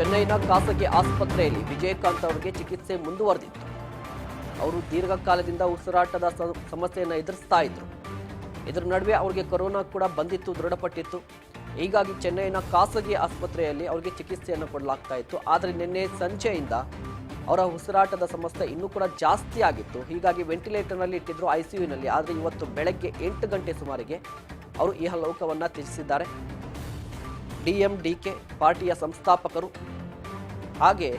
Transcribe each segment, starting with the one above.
ಚೆನ್ನೈನ ಖಾಸಗಿ ಆಸ್ಪತ್ರೆಯಲ್ಲಿ ವಿಜಯಕಾಂತ್ ಅವರಿಗೆ ಚಿಕಿತ್ಸೆ ಮುಂದುವರೆದಿತ್ತು. ಅವರು ದೀರ್ಘಕಾಲದಿಂದ ಉಸಿರಾಟದ ಸಮಸ್ಯೆಯನ್ನು ಎದುರಿಸ್ತಾ ಇದ್ರು. ಇದರ ನಡುವೆ ಅವರಿಗೆ ಕೊರೋನಾ ಕೂಡ ಬಂದಿತ್ತು, ದೃಢಪಟ್ಟಿತ್ತು. ಹೀಗಾಗಿ ಚೆನ್ನೈನ ಖಾಸಗಿ ಆಸ್ಪತ್ರೆಯಲ್ಲಿ ಅವರಿಗೆ ಚಿಕಿತ್ಸೆಯನ್ನು ಕೊಡಲಾಗ್ತಾ ಇತ್ತು. ಆದರೆ ನಿನ್ನೆ ಸಂಜೆಯಿಂದ ಅವರ ಉಸಿರಾಟದ ಸಮಸ್ಯೆ ಇನ್ನೂ ಕೂಡ ಜಾಸ್ತಿ ಆಗಿತ್ತು. ಹೀಗಾಗಿ ವೆಂಟಿಲೇಟರ್ನಲ್ಲಿ ಇಟ್ಟಿದ್ರು ಐ ಸಿ ಯುನಲ್ಲಿ ಆದರೆ ಇವತ್ತು ಬೆಳಗ್ಗೆ ಎಂಟು ಗಂಟೆ ಸುಮಾರಿಗೆ ಅವರು ಈ ಲೋಕವನ್ನು ತ್ಯಜಿಸಿದ್ದಾರೆ. ಡಿಎಂಡಿಕೆ ಪಾರ್ಟಿಯ ಸಂಸ್ಥಾಪಕರು. ಹಾಗೆ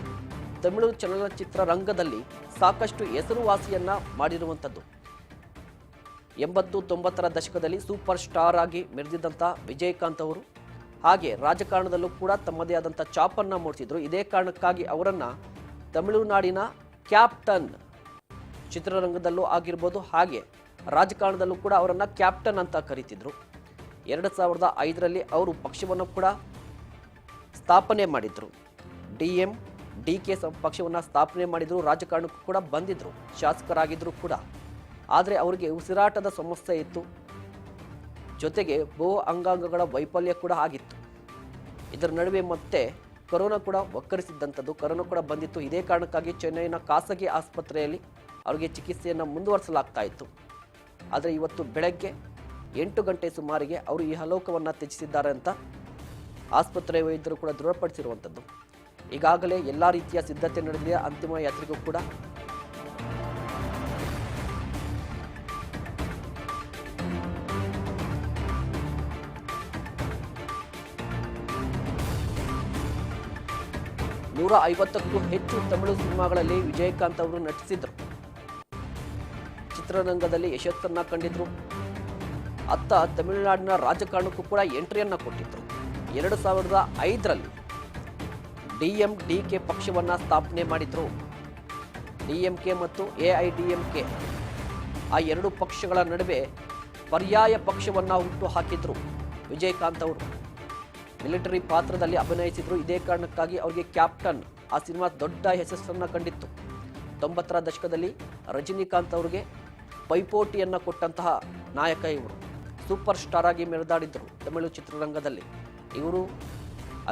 ತಮಿಳು ಚಲನಚಿತ್ರ ರಂಗದಲ್ಲಿ ಸಾಕಷ್ಟು ಹೆಸರುವಾಸಿಯನ್ನ ಮಾಡಿರುವಂಥದ್ದು. ಎಂಬತ್ತು ತೊಂಬತ್ತರ ದಶಕದಲ್ಲಿ ಸೂಪರ್ ಸ್ಟಾರ್ ಆಗಿ ಮೆರೆದಿದ್ದಂಥ ವಿಜಯಕಾಂತ್ ಅವರು. ಹಾಗೆ ರಾಜಕಾರಣದಲ್ಲೂ ಕೂಡ ತಮ್ಮದೇ ಆದಂಥ ಚಾಪನ್ನ ಮೂಡಿಸಿದ್ರು. ಇದೇ ಕಾರಣಕ್ಕಾಗಿ ಅವರನ್ನ ತಮಿಳುನಾಡಿನ ಕ್ಯಾಪ್ಟನ್ ಚಿತ್ರರಂಗದಲ್ಲೂ ಆಗಿರ್ಬೋದು, ಹಾಗೆ ರಾಜಕಾರಣದಲ್ಲೂ ಕೂಡ ಅವರನ್ನ ಕ್ಯಾಪ್ಟನ್ ಅಂತ ಕರೀತಿದ್ರು. ಎರಡು ಸಾವಿರದ ಐದರಲ್ಲಿ ಅವರು ಪಕ್ಷವನ್ನು ಕೂಡ ಸ್ಥಾಪನೆ ಮಾಡಿದ್ರು. ಡಿ ಎಂ, ಡಿ ಕೆ ಪಕ್ಷವನ್ನು ಸ್ಥಾಪನೆ ಮಾಡಿದ್ರು, ರಾಜಕಾರಣಕ್ಕೂ ಕೂಡ ಬಂದಿದ್ರು ಶಾಸಕರಾಗಿದ್ದರೂ ಕೂಡ. ಆದರೆ ಅವರಿಗೆ ಉಸಿರಾಟದ ಸಮಸ್ಯೆ ಇತ್ತು. ಜೊತೆಗೆ ಬಹು ಅಂಗಾಂಗಗಳ ವೈಫಲ್ಯ ಕೂಡ ಆಗಿತ್ತು. ಇದರ ನಡುವೆ ಮತ್ತೆ ಕೊರೋನಾ ಕೂಡ ಒಕ್ಕರಿಸಿದ್ದಂಥದ್ದು ಕೊರೋನಾ ಕೂಡ ಬಂದಿತ್ತು. ಇದೇ ಕಾರಣಕ್ಕಾಗಿ ಚೆನ್ನೈನ ಖಾಸಗಿ ಆಸ್ಪತ್ರೆಯಲ್ಲಿ ಅವರಿಗೆ ಚಿಕಿತ್ಸೆಯನ್ನು ಮುಂದುವರಿಸಲಾಗ್ತಾ ಇತ್ತು. ಆದರೆ ಇವತ್ತು ಬೆಳಗ್ಗೆ ಎಂಟು ಗಂಟೆ ಸುಮಾರಿಗೆ ಅವರು ಈ ಹಲೋಕವನ್ನು ತ್ಯಜಿಸಿದ್ದಾರೆ ಅಂತ ಆಸ್ಪತ್ರೆ ವೈದ್ಯರು ಕೂಡ ದೃಢಪಡಿಸಿರುವಂಥದ್ದು. ಈಗಾಗಲೇ ಎಲ್ಲ ರೀತಿಯ ಸಿದ್ಧತೆ ನಡೆದಿದೆ, ಅಂತಿಮ ಯಾತ್ರೆಗೂ ಕೂಡ. ನೂರ ಐವತ್ತಕ್ಕೂ ಹೆಚ್ಚು ತಮಿಳು ಸಿನಿಮಾಗಳಲ್ಲಿ ವಿಜಯಕಾಂತ್ ಅವರು ನಟಿಸಿದ್ರು. ಚಿತ್ರರಂಗದಲ್ಲಿ ಯಶಸ್ಸನ್ನ ಕಂಡಿದ್ರು. ಅತ್ತ ತಮಿಳುನಾಡಿನ ರಾಜಕಾರಣಕ್ಕೂ ಕೂಡ ಎಂಟ್ರಿಯನ್ನ ಕೊಟ್ಟಿದ್ದರು ಎರಡು ಸಾವಿರದ ಐದರಲ್ಲಿ ಡಿ ಎಂ ಡಿ ಕೆ ಪಕ್ಷವನ್ನ ಸ್ಥಾಪನೆ ಮಾಡಿದ್ರು. ಡಿ ಎಂ ಕೆ ಮತ್ತು A I D M K ಆ ಎರಡು ಪಕ್ಷಗಳ ನಡುವೆ ಪರ್ಯಾಯ ಪಕ್ಷವನ್ನ ಹುಟ್ಟು ಹಾಕಿದ್ರು ವಿಜಯಕಾಂತ್ ಅವರು. ಮಿಲಿಟರಿ ಪಾತ್ರದಲ್ಲಿ ಅಭಿನಯಿಸಿದ್ರು. ಇದೇ ಕಾರಣಕ್ಕಾಗಿ ಅವರಿಗೆ ಕ್ಯಾಪ್ಟನ್ ಆ ಸಿನಿಮಾ ದೊಡ್ಡ ಯಶಸ್ಸನ್ನ ಕಂಡಿತ್ತು. ತೊಂಬತ್ತರ ದಶಕದಲ್ಲಿ ರಜನಿಕಾಂತ್ ಅವರಿಗೆ ಪೈಪೋಟಿಯನ್ನು ಕೊಟ್ಟಂತಹ ನಾಯಕ ಇವರು. ಸೂಪರ್ ಸ್ಟಾರ್ ಆಗಿ ಮೆರೆದಾಡಿದ್ದರು ತಮಿಳು ಚಿತ್ರರಂಗದಲ್ಲಿ. ಇವರು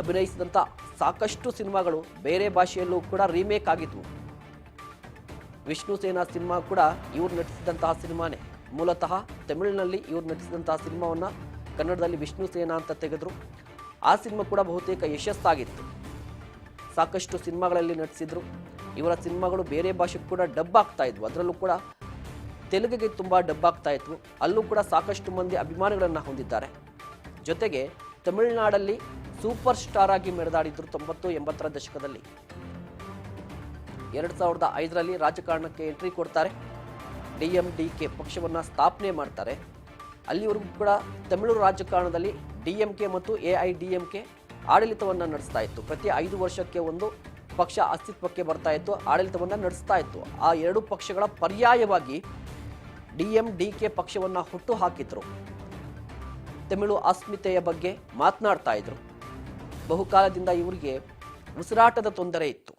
ಅಭಿನಯಿಸಿದಂಥ ಸಾಕಷ್ಟು ಸಿನಿಮಾಗಳು ಬೇರೆ ಭಾಷೆಯಲ್ಲೂ ಕೂಡ ರೀಮೇಕ್ ಆಗಿದ್ವು. ವಿಷ್ಣು ಸೇನಾ ಸಿನಿಮಾ ಕೂಡ ಇವರು ನಟಿಸಿದಂತಹ ಸಿನಿಮಾನೇ. ಮೂಲತಃ ತಮಿಳಿನಲ್ಲಿ ಇವರು ನಟಿಸಿದಂತಹ ಸಿನಿಮಾವನ್ನು ಕನ್ನಡದಲ್ಲಿ ವಿಷ್ಣು ಸೇನಾ ಅಂತ ತೆಗೆದರು. ಆ ಸಿನಿಮಾ ಕೂಡ ಬಹುತೇಕ ಯಶಸ್ಸಾಗಿತ್ತು. ಸಾಕಷ್ಟು ಸಿನಿಮಾಗಳಲ್ಲಿ ನಟಿಸಿದ್ರು. ಇವರ ಸಿನಿಮಾಗಳು ಬೇರೆ ಭಾಷೆಗೆ ಕೂಡ ಡಬ್ ಆಗ್ತಾ ಇದ್ವು. ಅದರಲ್ಲೂ ಕೂಡ ತೆಲುಗಿಗೆ ತುಂಬ ಡಬ್ಬಾಗ್ತಾ ಇತ್ತು. ಅಲ್ಲೂ ಕೂಡ ಸಾಕಷ್ಟು ಮಂದಿ ಅಭಿಮಾನಿಗಳನ್ನು ಹೊಂದಿದ್ದಾರೆ. ಜೊತೆಗೆ ತಮಿಳುನಾಡಲ್ಲಿ ಸೂಪರ್ ಸ್ಟಾರ್ ಆಗಿ ಮೆರೆದಾಡಿದ್ರು ತೊಂಬತ್ತು ಎಂಬತ್ತರ ದಶಕದಲ್ಲಿ. ಎರಡು ಸಾವಿರದ ಐದರಲ್ಲಿ ರಾಜಕಾರಣಕ್ಕೆ ಎಂಟ್ರಿ ಕೊಡ್ತಾರೆ. ಡಿ ಎಂ ಡಿ ಕೆ ಪಕ್ಷವನ್ನು ಸ್ಥಾಪನೆ ಮಾಡ್ತಾರೆ. ಅಲ್ಲಿವರೆಗೂ ಕೂಡ ತಮಿಳು ರಾಜಕಾರಣದಲ್ಲಿ ಡಿ ಎಂ ಕೆ ಮತ್ತು A I D M K ಆಡಳಿತವನ್ನು ನಡೆಸ್ತಾ ಇತ್ತು. ಪ್ರತಿ ಐದು ವರ್ಷಕ್ಕೆ ಒಂದು ಪಕ್ಷ ಅಸ್ತಿತ್ವಕ್ಕೆ ಬರ್ತಾ ಇತ್ತು, ಆಡಳಿತವನ್ನು ನಡೆಸ್ತಾ ಇತ್ತು. ಆ ಎರಡು ಪಕ್ಷಗಳ ಪರ್ಯಾಯವಾಗಿ ಡಿ ಎಂ ಡಿ ಕೆ ಪಕ್ಷವನ್ನು ಹುಟ್ಟು ಹಾಕಿದ್ರು ತಮಿಳು ಅಸ್ಮಿತೆಯ ಬಗ್ಗೆ ಮಾತನಾಡ್ತಾ ಇದ್ರು. ಬಹುಕಾಲದಿಂದ ಇವರಿಗೆ ಉಸಿರಾಟದ ತೊಂದರೆ ಇತ್ತು.